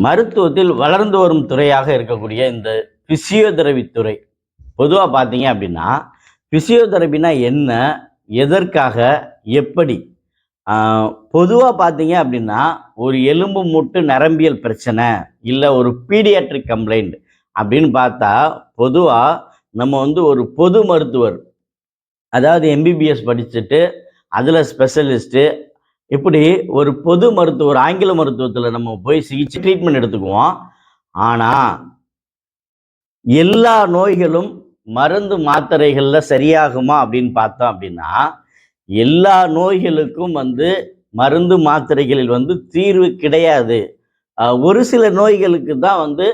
மருத்துவத்தில் வளர்ந்து வரும் துறையாக இருக்கக்கூடிய இந்த பிசியோதெரபி துறை பொதுவாக பார்த்தீங்க அப்படின்னா பிசியோதெரபினா என்ன எதற்காக எப்படி? பொதுவாக பார்த்தீங்க அப்படின்னா ஒரு எலும்பு மூட்டு நரம்பியல் பிரச்சனை இல்லை ஒரு பீடியாட்ரிக் கம்ப்ளைண்ட் அப்படின்னு பார்த்தா பொதுவாக நம்ம வந்து ஒரு பொது மருத்துவர் அதாவது எம்பிபிஎஸ் படிச்சுட்டு அதில் ஸ்பெஷலிஸ்ட்டு இப்படி ஒரு பொது மருத்துவர் ஆங்கில மருத்துவத்தில் நம்ம போய் சிகிச்சை ட்ரீட்மெண்ட் எடுத்துக்குவோம். ஆனால் எல்லா நோய்களும் மருந்து மாத்திரைகளில் சரியாகுமா அப்படின்னு பார்த்தோம் அப்படின்னா எல்லா நோய்களுக்கும் வந்து மருந்து மாத்திரைகளில் வந்து தீர்வு கிடையாது. ஒரு சில நோய்களுக்கு தான் வந்து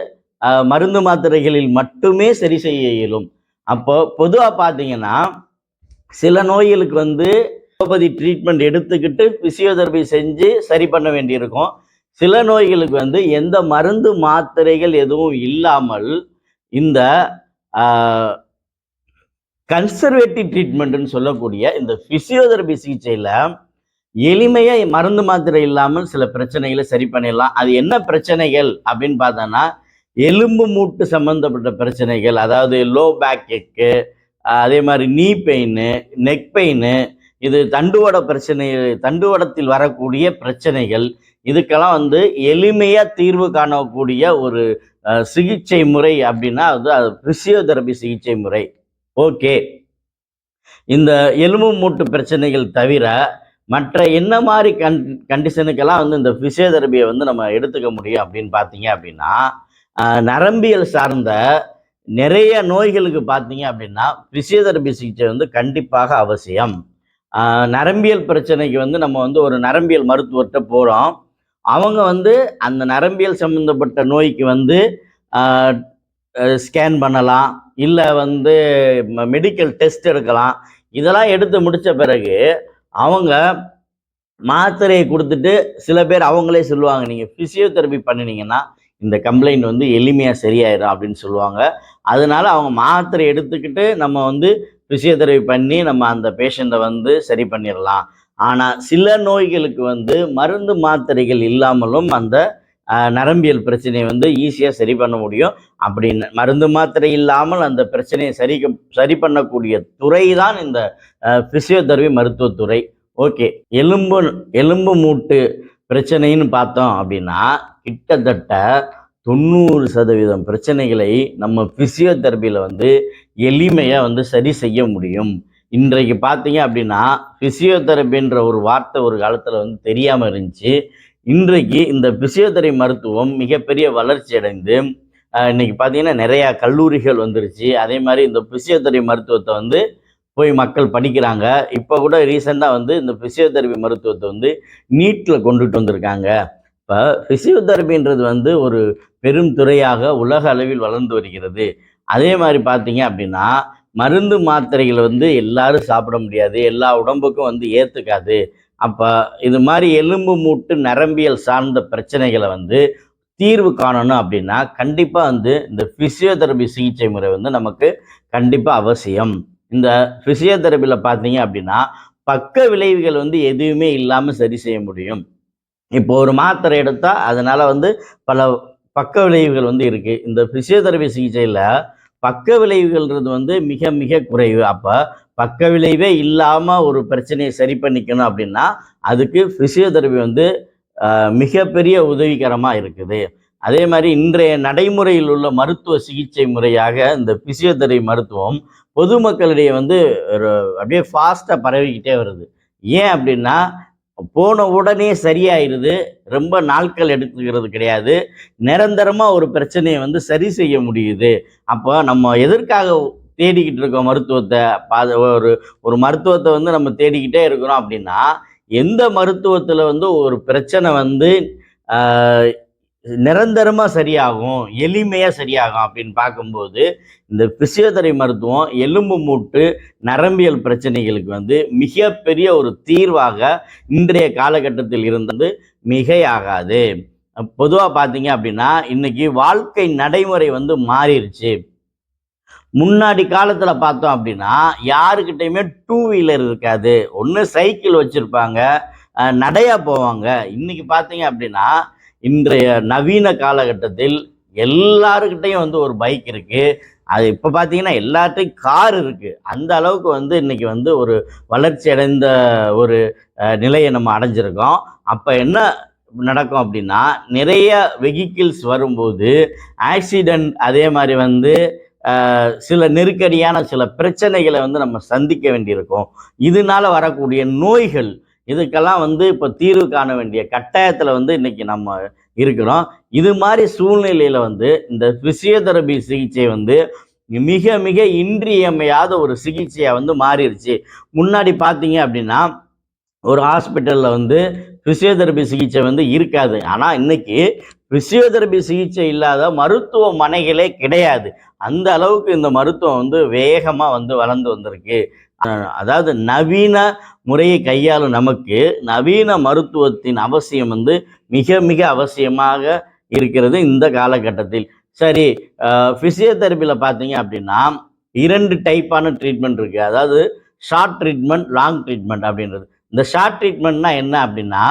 மருந்து மாத்திரைகளில் மட்டுமே சரி செய்ய இயலும். அப்போ பொதுவாக பார்த்தீங்கன்னா சில நோய்களுக்கு வந்து ஹோமியோபதி ட்ரீட்மெண்ட் எடுத்துக்கிட்டு பிசியோதெரபி செஞ்சு சரி பண்ண வேண்டியிருக்கும். சில நோய்களுக்கு வந்து எந்த மருந்து மாத்திரைகள் எதுவும் இல்லாமல் இந்த கன்சர்வேட்டிவ் ட்ரீட்மெண்ட்னு சொல்லக்கூடிய இந்த பிசியோதெரபி சிகிச்சையில் எளிமையாக மருந்து மாத்திரை இல்லாமல் சில பிரச்சனைகளை சரி பண்ணிடலாம். அது என்ன பிரச்சனைகள் அப்படின்னு பார்த்தோன்னா எலும்பு மூட்டு சம்பந்தப்பட்ட பிரச்சனைகள் அதாவது லோ பேக் எக்கு அதே மாதிரி நீ பெயின் நெக் பெயின் இது தண்டுவட பிரச்சனை தண்டுவடத்தில் வரக்கூடிய பிரச்சனைகள் இதுக்கெல்லாம் வந்து எளிமையாக தீர்வு காணக்கூடிய ஒரு சிகிச்சை முறை அப்படின்னா அது அது பிசியோதெரபி சிகிச்சை முறை. ஓகே. இந்த எலும்பு மூட்டு பிரச்சனைகள் தவிர மற்ற என்ன மாதிரி கண் கண்டிஷனுக்கெல்லாம் வந்து இந்த பிசியோதெரபியை வந்து நம்ம எடுத்துக்க முடியும் அப்படின்னு பார்த்தீங்க அப்படின்னா நரம்பியல் சார்ந்த நிறைய நோய்களுக்கு பார்த்தீங்க அப்படின்னா பிசியோதெரபி சிகிச்சை வந்து கண்டிப்பாக அவசியம். நரம்பியல் பிரச்சனைக்கு வந்து நம்ம வந்து ஒரு நரம்பியல் மருத்துவர்கிட்ட போகிறோம் அவங்க வந்து அந்த நரம்பியல் சம்மந்தப்பட்ட நோய்க்கு வந்து ஸ்கேன் பண்ணலாம். இல்லை வந்து மெடிக்கல் டெஸ்ட் எடுக்கலாம். இதெல்லாம் எடுத்து முடித்த பிறகு அவங்க மாத்திரையை கொடுத்துட்டு சில பேர் அவங்களே சொல்லுவாங்க நீங்கள் ஃபிசியோதெரபி பண்ணினீங்கன்னா இந்த கம்ப்ளைண்ட் வந்து எளிமையாக சரியாயிடும் அப்படின்னு சொல்லுவாங்க. அதனால அவங்க மாத்திரை எடுத்துக்கிட்டு நம்ம வந்து ஃபிசியோதெரபி பண்ணி நம்ம அந்த பேஷண்ட்டை வந்து சரி பண்ணிடலாம் ஆனால் சில நோய்களுக்கு வந்து மருந்து மாத்திரைகள் இல்லாமலும் அந்த நரம்பியல் பிரச்சனையை வந்து ஈஸியாக சரி பண்ண முடியும். அப்படின்னு மருந்து மாத்திரை இல்லாமல் அந்த பிரச்சனையை சரி சரி பண்ணக்கூடிய துறை தான் இந்த ஃபிசியோதெரபி மருத்துவத்துறை ஓகே எலும்பு எலும்பு மூட்டு பிரச்சனைன்னு பார்த்தோம் அப்படின்னா கிட்டத்தட்ட தொண்ணூறு சதவீதம் பிரச்சனைகளை நம்ம ஃபிசியோதெரபியில் வந்து எளிமையாக வந்து சரி செய்ய முடியும். இன்றைக்கு பார்த்தீங்க அப்படின்னா ஃபிசியோதெரபின்ற ஒரு வார்த்தை ஒரு காலத்தில் வந்து தெரியாமல் இருந்துச்சு. இன்றைக்கு இந்த பிசியோதெரபி மருத்துவம் மிகப்பெரிய வளர்ச்சி அடைந்து இன்னைக்கு பார்த்தீங்கன்னா நிறையா கல்லூரிகள் வந்துருச்சு. அதே மாதிரி இந்த பிசியோதெரபி மருத்துவத்தை வந்து போய் மக்கள் படிக்கிறாங்க. இப்போ கூட ரீசெண்டாக வந்து இந்த பிசியோதெரபி மருத்துவத்தை வந்து நீட்டில் கொண்டுட்டு வந்திருக்காங்க. இப்போ பிசியோதெரபின்றது வந்து ஒரு பெரும் துறையாக உலக அளவில் வளர்ந்து வருகிறது. அதே மாதிரி பார்த்தீங்க அப்படின்னா மருந்து மாத்திரைகளை வந்து எல்லாரும் சாப்பிட முடியாது. எல்லா உடம்புக்கும் வந்து ஏற்றுக்காது அப்போ இது மாதிரி எலும்பு மூட்டு நரம்பியல் சார்ந்த பிரச்சனைகளை வந்து தீர்வு காணணும் அப்படின்னா கண்டிப்பாக வந்து இந்த ஃபிசியோதெரபி சிகிச்சை முறை வந்து நமக்கு கண்டிப்பாக அவசியம். இந்த ஃபிசியோதெரபியில் பார்த்தீங்க அப்படின்னா பக்க விளைவுகள் வந்து எதுவுமே இல்லாமல் சரி செய்ய முடியும். இப்போ ஒரு மாத்திரை எடுத்தால் அதனால் வந்து பல பக்க விளைவுகள் வந்து இருக்குது இந்த ஃபிசியோதெரபி சிகிச்சையில் பக்க விளைவுகள்ன்றது வந்து மிக மிக குறைவு. அப்போ பக்க விளைவே இல்லாமல் ஒரு பிரச்சனையை சரி பண்ணிக்கணும் அப்படின்னா அதுக்கு ஃபிசியோதெரபி வந்து மிகப்பெரிய உதவிகரமாக இருக்குது. அதே மாதிரி இன்றைய நடைமுறையில் உள்ள மருத்துவ சிகிச்சை முறையாக இந்த பிசியோதெரபி மருத்துவம் பொதுமக்களிடையே வந்து ஒரு அப்படியே ஃபாஸ்ட்டாக பரவிக்கிட்டே வருது. ஏன் அப்படின்னா போன உடனே சரியாயிருது. ரொம்ப நாட்கள் எடுத்துக்கிறது கிடையாது. நிரந்தரமாக ஒரு பிரச்சனையை வந்து சரி செய்ய முடியுது. அப்போ நம்ம எதற்காக தேடிக்கிட்டு இருக்கோம் மருத்துவத்தை? பாத- ஒரு ஒரு மருத்துவத்தை வந்து நம்ம தேடிக்கிட்டே இருக்கிறோம் அப்படின்னா எந்த மருத்துவத்தில் வந்து ஒரு பிரச்சனை வந்து நிரந்தரமாக சரியாகும் எளிமையாக சரியாகும் அப்படின்னு பார்க்கும்போது இந்த பிசியோதெரபி மருத்துவம் எலும்பு மூட்டு நரம்பியல் பிரச்சனைகளுக்கு வந்து மிகப்பெரிய ஒரு தீர்வாக இன்றைய காலகட்டத்தில் இருந்தது மிகையாகாது. பொதுவாக பார்த்தீங்க அப்படின்னா இன்னைக்கு வாழ்க்கை நடைமுறை வந்து மாறிடுச்சு. முன்னாடி காலத்தில் பார்த்தோம் அப்படின்னா யாருக்கிட்டையுமே டூ வீலர் இருக்காது. ஒன்று சைக்கிள் வச்சுருப்பாங்க நடையாக போவாங்க. இன்னைக்கு பார்த்தீங்க அப்படின்னா இன்றைய நவீன காலகட்டத்தில் எல்லாருக்கிட்டையும் வந்து ஒரு பைக் இருக்கு. அது இப்போ பார்த்தீங்கன்னா எல்லாத்தையும் கார் இருக்கு. அந்த அளவுக்கு வந்து இன்னைக்கு வந்து ஒரு வளர்ச்சி அடைந்த ஒரு நிலையை நம்ம அடைஞ்சிருக்கோம். அப்போ என்ன நடக்கும் அப்படின்னா நிறைய வெஹிக்கிள்ஸ் வரும்போது ஆக்சிடெண்ட் அதே மாதிரி வந்து சில நெருக்கடியான சில பிரச்சனைகளை வந்து நம்ம சந்திக்க வேண்டியிருக்கும். இதனால வரக்கூடிய நோய்கள் இதுக்கெல்லாம் வந்து இப்போ தீர்வு காண வேண்டிய கட்டாயத்தில் வந்து இன்னைக்கு நம்ம இருக்கிறோம். இது மாதிரி சூழ்நிலையில் வந்து இந்த பிசியோதெரபி சிகிச்சை வந்து மிக மிக இன்றியமையாத ஒரு சிகிச்சையாக வந்து மாறிடுச்சு முன்னாடி பார்த்தீங்க அப்படின்னா ஒரு ஹாஸ்பிட்டலில் வந்து பிசியோதெரபி சிகிச்சை வந்து இருக்காது. ஆனால் இன்னைக்கு பிசியோதெரபி சிகிச்சை இல்லாத மருத்துவமனைகளே கிடையாது. அந்த அளவுக்கு இந்த மருத்துவம் வந்து வேகமாக வந்து வளர்ந்து வந்திருக்கு. அதாவது நவீன முறையை கையாளும் நமக்கு நவீன மருத்துவத்தின் அவசியம் வந்து மிக மிக அவசியமாக இருக்கிறது இந்த காலகட்டத்தில். சரி ஃபிசியோதெரப்பியில் பார்த்தீங்க அப்படின்னா இரண்டு டைப்பான ட்ரீட்மெண்ட் இருக்குது அதாவது ஷார்ட் ட்ரீட்மெண்ட் லாங் ட்ரீட்மெண்ட் அப்படின்றது. இந்த ஷார்ட் ட்ரீட்மெண்ட்னா என்ன அப்படின்னா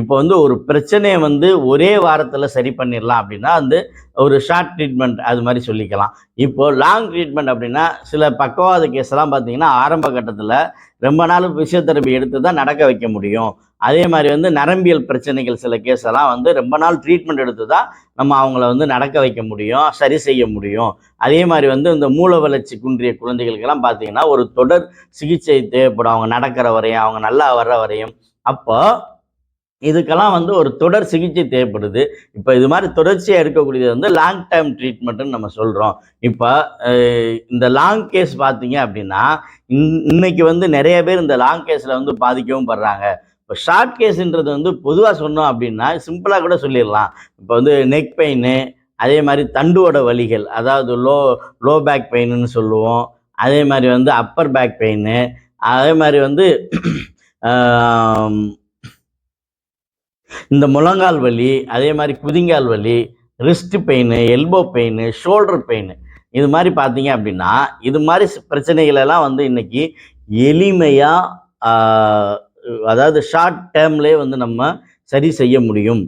இப்போ வந்து ஒரு பிரச்சனையை வந்து ஒரே வாரத்தில் சரி பண்ணிடலாம் அப்படின்னா வந்து ஒரு ஷார்ட் ட்ரீட்மெண்ட் அது மாதிரி சொல்லிக்கலாம். இப்போ லாங் ட்ரீட்மெண்ட் அப்படின்னா சில பக்கவாத கேஸ் எல்லாம் பார்த்தீங்கன்னா ஆரம்ப கட்டத்தில் ரொம்ப நாள் ஃபிசியோதெரப்பி எடுத்து தான் நடக்க வைக்க முடியும். அதே மாதிரி வந்து நரம்பியல் பிரச்சனைகள் சில கேஸ் எல்லாம் வந்து ரொம்ப நாள் ட்ரீட்மெண்ட் எடுத்து தான் நம்ம அவங்கள வந்து நடக்க வைக்க முடியும் சரி செய்ய முடியும். அதே மாதிரி வந்து இந்த மூல வளர்ச்சி குன்றிய குழந்தைகளுக்கெல்லாம் பார்த்தீங்கன்னா ஒரு தொடர் சிகிச்சை தேவைப்படும். அவங்க நடக்கிற வரையும் அவங்க நல்லா வர்ற வரையும். அப்போ இதுக்கெல்லாம் வந்து ஒரு தொடர் சிகிச்சை தேவைப்படுது. இப்போ இது மாதிரி தொடர்ச்சியாக எடுக்கக்கூடியது வந்து லாங் டைம் ட்ரீட்மெண்ட்டுன்னு நம்ம சொல்கிறோம் இப்போ இந்த லாங் கேஸ் பார்த்தீங்க அப்படின்னா இன்- இன்னைக்கு வந்து நிறைய பேர் இந்த லாங் கேஸில் வந்து பாதிக்கவும் படுறாங்க. இப்போ ஷார்ட் கேஸுன்றது வந்து பொதுவாக சொன்னோம் அப்படின்னா சிம்பிளாக கூட சொல்லிடலாம். இப்போ வந்து நெக் பெயின் அதே மாதிரி தண்டுவோட வலிகள் அதாவது லோ லோ பேக் பெயின்னு சொல்லுவோம். அதே மாதிரி வந்து அப்பர் பேக் பெயின் அதே மாதிரி வந்து இந்த முழங்கால் வலி அதே மாதிரி குதிங்கால் வலி wrist pain elbow pain shoulder pain இது மாதிரி பார்த்தீங்க அப்படின்னா இது மாதிரி பிரச்சனைகளெல்லாம் வந்து இன்னைக்கு எளிமையாக அதாவது ஷார்ட் டேர்ம்லேயே வந்து நம்ம சரி செய்ய முடியும்.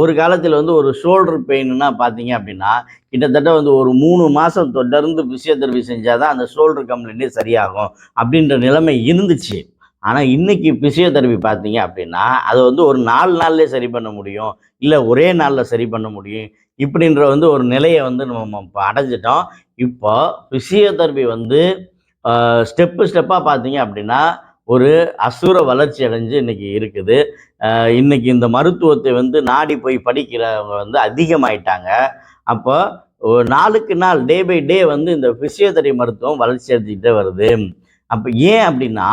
ஒரு காலத்தில் வந்து ஒரு ஷோல்டர் பெயின்னா பார்த்தீங்க அப்படின்னா கிட்டத்தட்ட வந்து ஒரு மூணு மாதம் தொடர்ந்து ஃபிசியோதெரபி செஞ்சால் தான் அந்த ஷோல்டர் கம்ப்ளைண்ட்டே சரியாகும் அப்படின்ற நிலைமை இருந்துச்சு. ஆனால் இன்னைக்கு பிசியோதெரபி பார்த்தீங்க அப்படின்னா அதை வந்து ஒரு நாலு நாள்லேயே சரி பண்ண முடியும். இல்லை ஒரே நாளில் சரி பண்ண முடியும். இப்படின்ற வந்து ஒரு நிலையை வந்து நம்ம இப்போ அடைஞ்சிட்டோம். இப்போ பிசியோதெரபி வந்து ஸ்டெப்பு ஸ்டெப்பாக பார்த்தீங்க அப்படின்னா ஒரு அசுர வளர்ச்சி அடைஞ்சு இன்றைக்கி இருக்குது. இன்றைக்கி இந்த மருத்துவத்தை வந்து நாடி போய் படிக்கிறவங்க வந்து அதிகமாயிட்டாங்க. அப்போ நாளுக்கு நாள் டே பை டே வந்து இந்த பிசியோதெரபி மருத்துவம் வளர்ச்சி அடைஞ்சிக்கிட்டே வருது. அப்போ ஏன் அப்படின்னா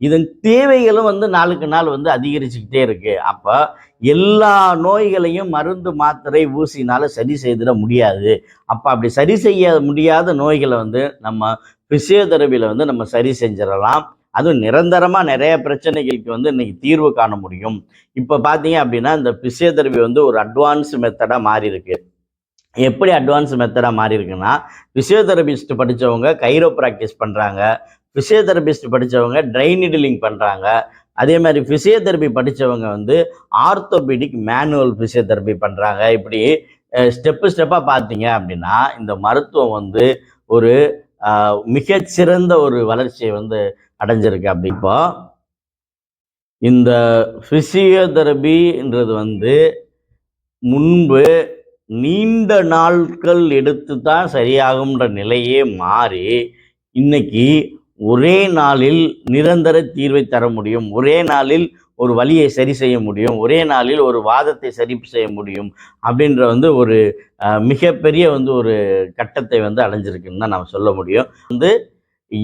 இதன் தேவைகளும் வந்து நாளுக்கு நாள் வந்து அதிகரிச்சுக்கிட்டே இருக்கு. அப்போ எல்லா நோய்களையும் மருந்து மாத்திரை ஊசினால சரி செய்திட முடியாது. அப்போ அப்படி சரி செய்ய முடியாத நோய்களை வந்து நம்ம பிசியோதெரபியில் வந்து நம்ம சரி செஞ்சிடலாம். அதுவும் நிரந்தரமாக நிறைய பிரச்சனைகளுக்கு வந்து இன்னைக்கு தீர்வு காண முடியும். இப்போ பார்த்தீங்க அப்படின்னா இந்த பிசியோதெரபி வந்து ஒரு அட்வான்ஸ் மெத்தடாக மாறி இருக்கு எப்படி அட்வான்ஸ் மெத்தடாக மாறி இருக்குன்னா பிசியோதெரபிஸ்ட் படித்தவங்க கைரோ ப்ராக்டிஸ் பண்ணுறாங்க ஃபிசியோதெரபிஸ்ட் படித்தவங்க ட்ரை நீடிலிங் பண்ணுறாங்க அதே மாதிரி ஃபிசியோதெரபி படித்தவங்க வந்து ஆர்த்தோபீடிக் மேனுவல் ஃபிசியோதெரபி பண்ணுறாங்க இப்படி ஸ்டெப்பு ஸ்டெப்பாக பார்த்தீங்க அப்படின்னா இந்த மருத்துவம் வந்து ஒரு மிகச்சிறந்த ஒரு வளர்ச்சியை வந்து அடைஞ்சிருக்கு. அப்படி இப்போ இந்த ஃபிசியோதெரபின்றது வந்து முன்பு நீண்ட நாட்கள் எடுத்து தான் சரியாகும்ன்ற நிலையே மாறி இன்னைக்கு ஒரே நாளில் நிரந்தர தீர்வை தர முடியும். ஒரே நாளில் ஒரு வழியை சரி செய்ய முடியும். ஒரே நாளில் ஒரு வாதத்தை சரி செய்ய முடியும் அப்படின்ற வந்து ஒரு மிகப்பெரிய வந்து ஒரு கட்டத்தை வந்து அடைஞ்சிருக்குன்னு தான் நம்ம சொல்ல முடியும். வந்து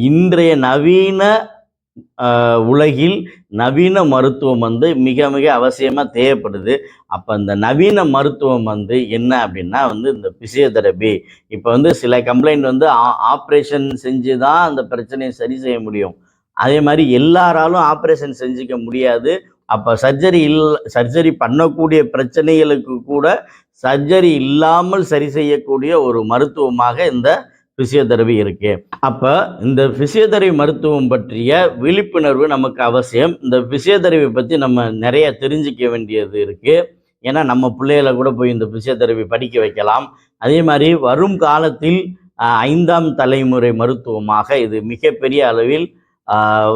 இன்றைய நவீன உலகில் நவீன மருத்துவம் வந்து மிக மிக அவசியமாக தேவைப்படுது. அப்போ இந்த நவீன மருத்துவம் வந்து என்ன அப்படின்னா வந்து இந்த பிசியோதெரபி. இப்போ வந்து சில கம்ப்ளைண்ட் வந்து ஆப்ரேஷன் செஞ்சு தான் அந்த பிரச்சனையை சரி செய்ய முடியும். அதே மாதிரி எல்லாராலும் ஆப்ரேஷன் செஞ்சுக்க முடியாது. அப்போ சர்ஜரி இல் சர்ஜரி பண்ணக்கூடிய பிரச்சனைகளுக்கு கூட சர்ஜரி இல்லாமல் சரி செய்யக்கூடிய ஒரு மருத்துவமாக இந்த ஃபிசியோதெரபி இருக்கு. அப்போ இந்த ஃபிசியோதெரபி மருத்துவம் பற்றிய விழிப்புணர்வு நமக்கு அவசியம். இந்த ஃபிசியோதெரபி பற்றி நம்ம நிறைய தெரிஞ்சுக்க வேண்டியது இருக்கு. ஏன்னா நம்ம பிள்ளைகளை கூட போய் இந்த ஃபிசியோதெரபி படிக்க வைக்கலாம். அதே மாதிரி வரும் காலத்தில் ஐந்தாம் தலைமுறை மருத்துவமாக இது மிகப்பெரிய அளவில்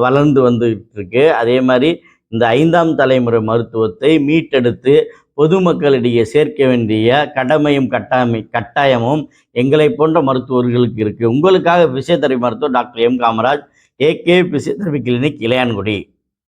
வளர்ந்து வந்துகிட்டு இருக்கு. அதே மாதிரி இந்த ஐந்தாம் தலைமுறை மருத்துவத்தை மீட்டெடுத்து பொதுமக்களிடையே சேர்க்க வேண்டிய கடமையும் கட்டாமை கட்டாயமும் எங்களை போன்ற மருத்துவர்களுக்கு இருக்குது உங்களுக்காக பிசியோதெரபி மருத்துவர் doctor M Kamaraj A K physiotherapy clinic Ilayangudi.